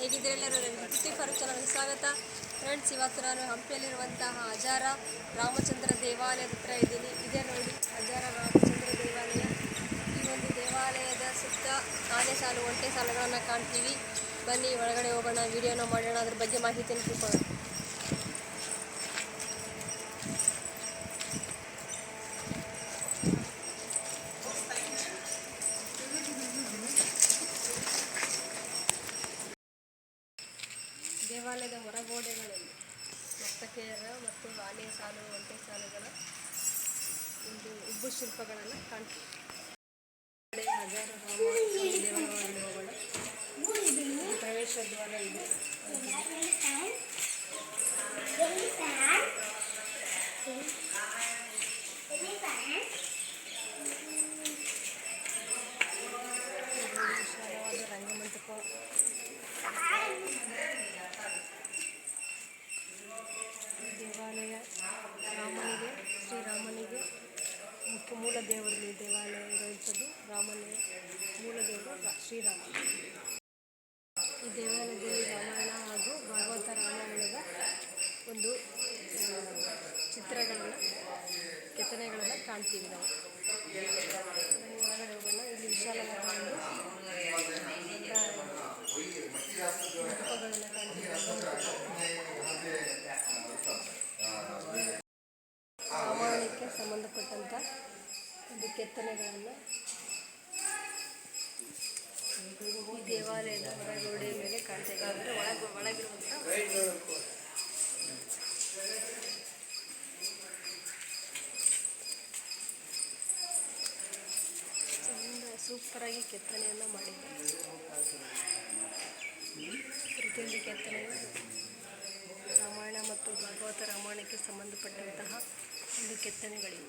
ಹೇಗಿದ್ರೆ ಎಲ್ಲರೂ? ಕೃತಿ ಸ್ವಾಗತ. ಫ್ರೆಂಡ್ಸ್, ಇವತ್ತು ನಾನು ಹಂಪಿಯಲ್ಲಿರುವಂತಹ ಹಜಾರ ರಾಮಚಂದ್ರ ದೇವಾಲಯದ ಹತ್ರ ಇದ್ದೀನಿ. ಇದೇ ನೋಡಿ ಹಜಾರ ರಾಮಚಂದ್ರ ದೇವಾಲಯ. ಈ ಒಂದು ದೇವಾಲಯದ ಸುತ್ತ ಆನೆ ಸಾಲು, ಒಂಟೆ ಸಾಲುಗಳನ್ನು ಕಾಣ್ತೀವಿ. ಬನ್ನಿ, ಒಳಗಡೆ ಹೋಗೋಣ, ವಿಡಿಯೋನ ಮಾಡೋಣ. ಅದ್ರ ಬಗ್ಗೆ ಮಾಹಿತಿಯನ್ನು ತಿಳ್ಕೊಳ್ಳೋಣ ದೇವಾಲಯದ ಹೊರಗೋಡೆಗಳಲ್ಲಿ ನರ್ತಕಿಯರ ಮತ್ತು ಆನೆಯ ಸಾಲು ಒಂಟೆ ಸಾಲುಗಳ ಒಂದು ಉಬ್ಬು ಶಿಲ್ಪಗಳನ್ನು ಕಾಣ್ತೀವಿ. ಪ್ರವೇಶ ದ್ವಾರ ಇದೆ. ಇಲ್ಲಿ ವಿಶಾಲವಾದ ರಂಗಮಂಟಪ ಈ ದೇವಾಲಯ ರಾಮನಿಗೆ ಶ್ರೀರಾಮನಿಗೆ ಮೂಲ ದೇವರು ದೇವಾಲಯ ಇರುವಂಥದ್ದು ರಾಮನ ಮೂಲ ದೇವರು ಶ್ರೀರಾಮ. ಈ ದೇವಾಲಯದಲ್ಲಿ ರಾಮಾಯಣ ಹಾಗೂ ಭಾಗವತ ರಾಮಾಯಣದ ಒಂದು ಚಿತ್ರಗಳನ್ನು, ಕೆತ್ತನೆಗಳನ್ನು ಕಾಣ್ತೀವಿ ನಾವು ಬನ್ನಿ ಒಳಗಡೆ ಹೋಗೋಣ ಇಲ್ಲಿ ವಿಶಾಲವಾದ ಒಂದು ಮಂಟಪಗಳನ್ನು ಕಾಣ್ತೀವಿ ರಾಮಾಯಣಕ್ಕೆ ಸಂಬಂಧಪಟ್ಟಂಥ ಒಂದು ಕೆತ್ತನೆಗಳನ್ನು ಈ ದೇವಾಲಯದ ಹೊರಗೋಡೆ ಮೇಲೆ ಕಾಣ್ತಾ ಇದ್ದೀವಿ ಅಂದರೆ ಒಳಗೆ ಒಳಗಿರುವಂಥ ಚಂದ ಸೂಪರಾಗಿ ಕೆತ್ತನೆಯನ್ನು ಮಾಡಿದ್ದಾರೆ ಕೆತ್ತನೆಯು ರಾಮಾಯಣ ಮತ್ತು ಭಾಗವತ ರಾಮಾಯಣಕ್ಕೆ ಸಂಬಂಧಪಟ್ಟಂತಹ ಒಂದು ಕೆತ್ತನೆಗಳಿವೆ.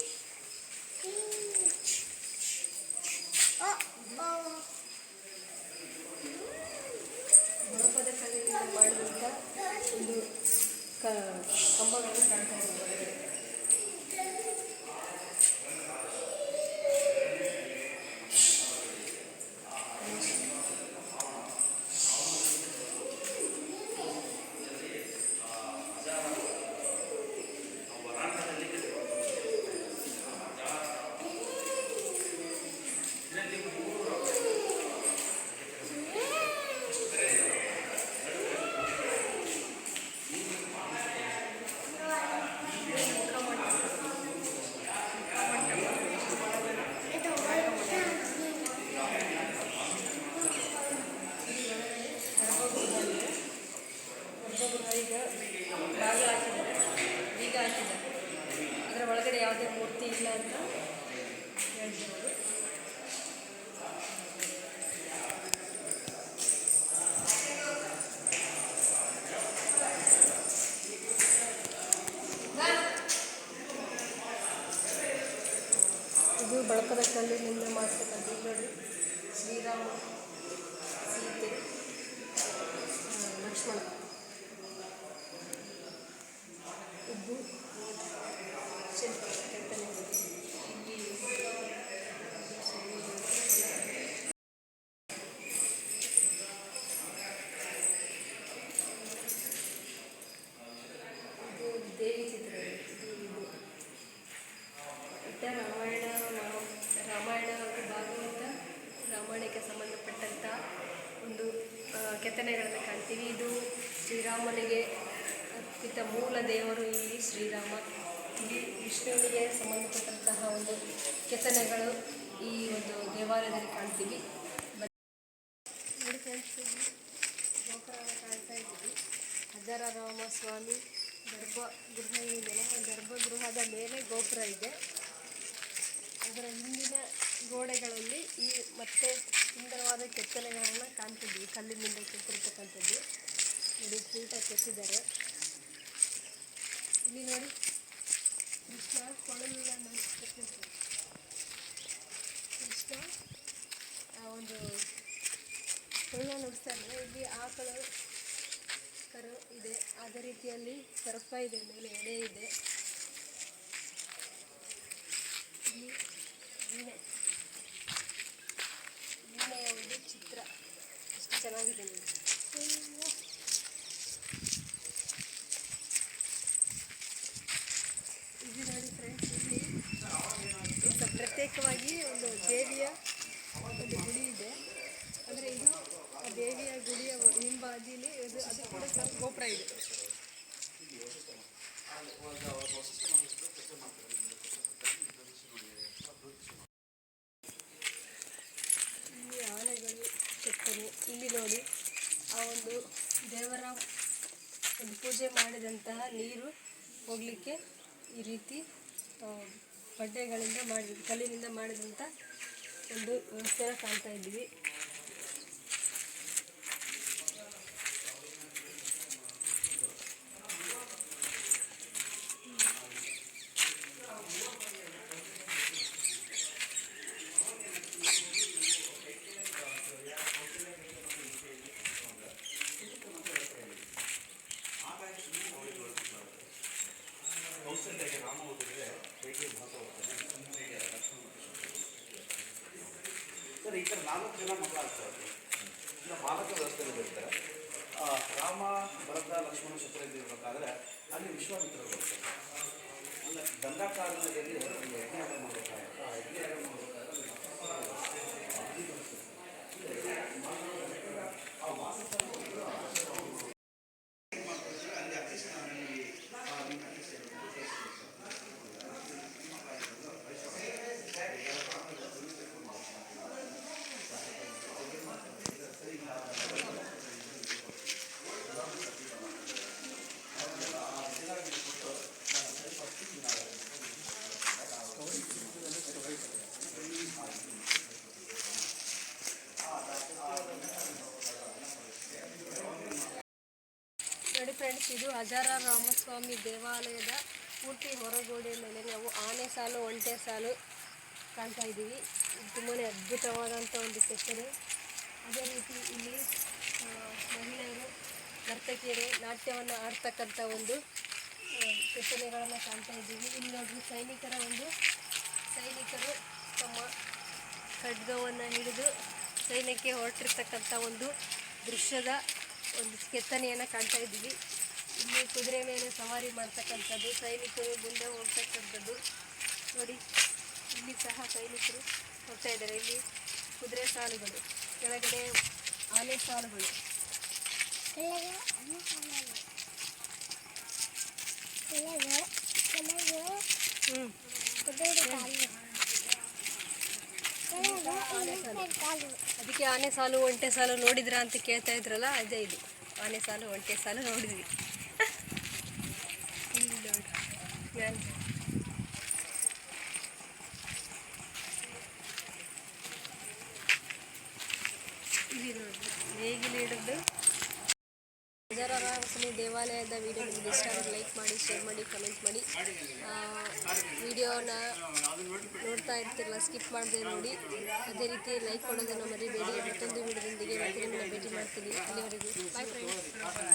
ಒಂದು ಕ ಕಂಬಗಳನ್ನು ಕಾಣ್ತಾ ಇದ್ದೀವಿ ಒಳಗಡೆ. ಗರ್ಭಗೃಹ ಈಗ ಬಾಗಿಲು ಹಾಕಿದ್ದಾರೆ ಬೀಗ ಹಾಕಿದ್ದಾರೆ ಅದರ ಒಳಗಡೆ ಯಾವುದೇ ಮೂರ್ತಿ ಇಲ್ಲ ಅಂತ ಹೇಳ್ಬೋದು. ಇದು ಬಳಪದ ನಿನ್ನೆ ಮಾಡ್ತಕ್ಕಂಥ ನೋಡಿ. ಶ್ರೀರಾಮ ಸೀತೆ ಲಕ್ಷ್ಮಣ ಉಬ್ಬು ಶಿಲ್ಪ ಕೆತ್ತನೆ ಇಲ್ಲಿ ಇದು ದೇವಿ ಚಿತ್ರ ಇದು ಇದು ಇಟ್ಟ ರಾಮಾಯಣ ಮಹಾ- ರಾಮಾಯಣ ಹಾಗೂ ಭಾಗವತ ರಾಮಾಯಣಕ್ಕೆ ಸಂಬಂಧಪಟ್ಟಂಥ ಒಂದು ಆ, ಕೆತ್ತನೆಗಳನ್ನು ಕಾಣ್ತೀವಿ. ಇದು ಶ್ರೀರಾಮನಿಗೆ ಅತ್ಯಂತ ಮೂಲ ದೇವರು ಇಲ್ಲಿ ಶ್ರೀರಾಮ. ಇಲ್ಲಿ ವಿಷ್ಣುವಿಗೆ ಸಂಬಂಧಪಟ್ಟಂತಹ ಒಂದು ಕೆತ್ತನೆಗಳು ಈ ಒಂದು ದೇವಾಲಯದಲ್ಲಿ ಕಾಣ್ತೀವಿ. ಗೋಪುರನ ಕಾಣ್ತಾ ಇದ್ದೀವಿ. ಹಜಾರ ರಾಮಸ್ವಾಮಿ ಗರ್ಭಗೃಹ ಇದೆಯಲ್ಲ ಗರ್ಭಗೃಹದ ಮೇಲೆ ಗೋಪುರ ಇದೆ. ಅದರ ಹಿಂದಿನ ಗೋ ಹೊರಗೋಡೆಗಳಲ್ಲಿ ಈ ಮತ್ತೆ ಸುಂದರವಾದ ಕೆತ್ತನೆಗಳನ್ನು ಕಾಣ್ತಿದ್ವಿ. ಕಲ್ಲಿನಿಂದ ಕೆತ್ತಿರ್ತಕ್ಕಂಥದ್ದು. ನೋಡಿ ನೀಟಾಗಿ ಕೆತ್ತಿದ್ದಾರೆ. ಇಲ್ಲಿ ನೋಡಿ, ಕೃಷ್ಣ ಕೃಷ್ಣ ಒಂದು ಕೊಳಲು ನುಡಿಸ್ತಾ ಇದ್ದಾರೆ. ಇಲ್ಲಿ ಆಕಳು ಕರು ಇದೆ. ಅದೇ ರೀತಿಯಲ್ಲಿ ಸರ್ಪ ಇದೆ, ಮೇಲೆ ಎಡೆ ಇದೆ. ಇಲ್ಲಿ ಚಿತ್ರ. ಎಷ್ಟು ಚೆನ್ನಾಗಿದೆ ಇದು ನೋಡಿ ಫ್ರೆಂಡ್ಸ್ ಇಲ್ಲಿ ಪ್ರತ್ಯೇಕವಾಗಿ ಒಂದು ದೇವಿಯ ಒಂದು ಗುಡಿ ಇದೆ. ಅಂದರೆ ಇದು ಆ ದೇವಿಯ ಗುಡಿಯ ಹಿಂಬಾದಿಲಿ ಅದು ಅದು ಕೂಡ ಗೋಪುರ ಇದೆ ಇಲ್ಲಿ ಆನೆಗಳು ಕೆತ್ತನೆ ಇಲ್ಲಿ ನೋಡಿ ಆ ಒಂದು ದೇವರ ಒಂದು ಪೂಜೆ ಮಾಡಿದಂತಹ ನೀರು ಹೋಗಲಿಕ್ಕೆ ಈ ರೀತಿ ಬಡ್ಡೆಗಳಿಂದ ಮಾಡಿದ ಮಾಡಿ ಕಲ್ಲಿನಿಂದ ಮಾಡಿದಂಥ ಒಂದು ವ್ಯವಸ್ಥೆ ಕಾಣ್ತಾ ಇದ್ದೀವಿ. ಲಕ್ಷ್ಮಣ ಶತ್ರುಘ್ನ ಇರಬೇಕಾದ್ರೆ ಅಲ್ಲಿ ವಿಶ್ವಾಮಿತ್ರರು ಅಲ್ಲ ದಂಡಕಾರದಲ್ಲಿ ಒಂದು ಯಜ್ಞ ಮಾಡಬೇಕಾಗುತ್ತೆ. ಆ ಯಜ್ಞ ಮಾಡಬೇಕಾದ್ರೆ ನೋಡಿ ಇದು ಹಜಾರ ರಾಮಸ್ವಾಮಿ ದೇವಾಲಯದ ಪೂರ್ತಿ ಹೊರಗೋಡೆ ಮೇಲೆ ನಾವು ಆನೆ ಸಾಲು, ಒಂಟೆ ಸಾಲು ಕಾಣ್ತಾ ಇದ್ದೀವಿ. ಇದು ತುಂಬಾ ಅದ್ಭುತವಾದಂಥ ಒಂದು ಕೆತ್ತನೆ. ಅದೇ ರೀತಿ ಇಲ್ಲಿ ಮಹಿಳೆಯರು, ನರ್ತಕಿಯರು ನಾಟ್ಯವನ್ನು ಆಡ್ತಕ್ಕಂಥ ಒಂದು ಕೆತ್ತನೆಗಳನ್ನು ಕಾಣ್ತಾ ಇದ್ದೀವಿ. ಇಲ್ಲಿ ನೋಡ್ರಿ, ಸೈನಿಕರ ಒಂದು, ಸೈನಿಕರು ತಮ್ಮ ಖಡ್ಗವನ್ನು ಹಿಡಿದು ಸೈನ್ಯಕ್ಕೆ ಹೊರಟಿರ್ತಕ್ಕಂಥ ಒಂದು ದೃಶ್ಯದ ಒಂದು ಕೆತ್ತನೆಯನ್ನು ಕಾಣ್ತಾ ಇದ್ದೀವಿ. ಇಲ್ಲಿ ಕುದುರೆ ಮೇಲೆ ಸವಾರಿ ಮಾಡ್ತಕ್ಕಂಥದ್ದು ಸೈನಿಕರು ಮುಂದೆ ಹೋಗ್ತಕ್ಕಂಥದ್ದು. ನೋಡಿ ಇಲ್ಲಿ ಸಹ ಸೈನಿಕರು ಹೋಗ್ತಾ ಇದ್ದಾರೆ. ಇಲ್ಲಿ ಕುದುರೆ ಸಾಲುಗಳು ಕೆಳಗಡೆ ಆನೆ ಸಾಲುಗಳು. ಅದಕ್ಕೆ ಆನೆ ಸಾಲು ಒಂಟೆ ಸಾಲು ನೋಡಿದ್ರಾ ಅಂತ ಕೇಳ್ತಾ ಇದ್ರಲ್ಲ ಅದೇ ಇದು. ಆನೆ ಸಾಲು ಒಂಟೆ ಸಾಲು ನೋಡಿದ್ವಿ ಇಲ್ಲಿ ನೋಡಿ ಹಜಾರರಾಮಸ್ವಾಮಿ ದೇವಾಲಯದ ವಿಡಿಯೋ ನಿಮಗೆ ಇಷ್ಟ ಆದರೆ ಲೈಕ್ ಮಾಡಿ ಶೇರ್ ಮಾಡಿ ಕಮೆಂಟ್ ಮಾಡಿ ವಿಡಿಯೋನ ನೋಡ್ತಾ ಇರ್ತಿರಲ್ಲ ಸ್ಕಿಪ್ ಮಾಡದೆ ನೋಡಿ ಅದೇ ರೀತಿ ಲೈಕ್ ಕೊಡೋದನ್ನು ಮರಿಬೇಡಿ ಮತ್ತೊಂದು ವಿಡಿಯೋದೊಂದಿಗೆ ಮತ್ತೆ ನಿಮ್ಮನ್ನ ಭೇಟಿ ಮಾಡ್ತೀನಿ ಅಲ್ಲಿವರೆಗೂ ಬಾಯ್ ಫ್ರೆಂಡ್ಸ್